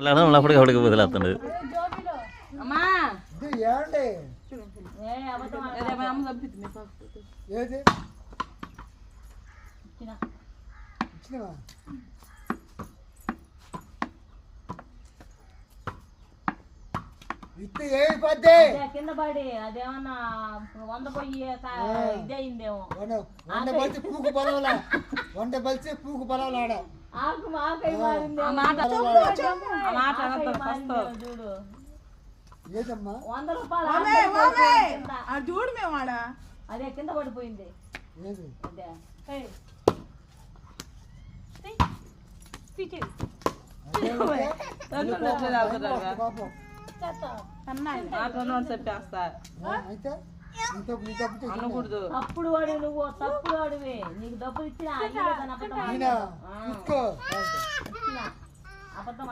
అలా ఇత్తే ఏమైపోద్ది అదే కింద పడి అదేమన్నా వంద పోయి కా- ఇదే అయిందేమో పూకు పొలవలా వండ బలిసి పూకు పొలవలా ఆడ. ఆకు ఆకై మారింది. ఆ మాట ఆ మాట అనొద్దు ఫస్ట్ చూడు. ఏదమ్మా మేము ఆడ. అదే కింద పడిపోయింది. ఏది? చెప్పేస్తా. అనకూడదు. తప్పుడు వాడు నువ్వు తప్పుడు వాడివి. నీకు డబ్బులు ఇచ్చినా అబద్ధం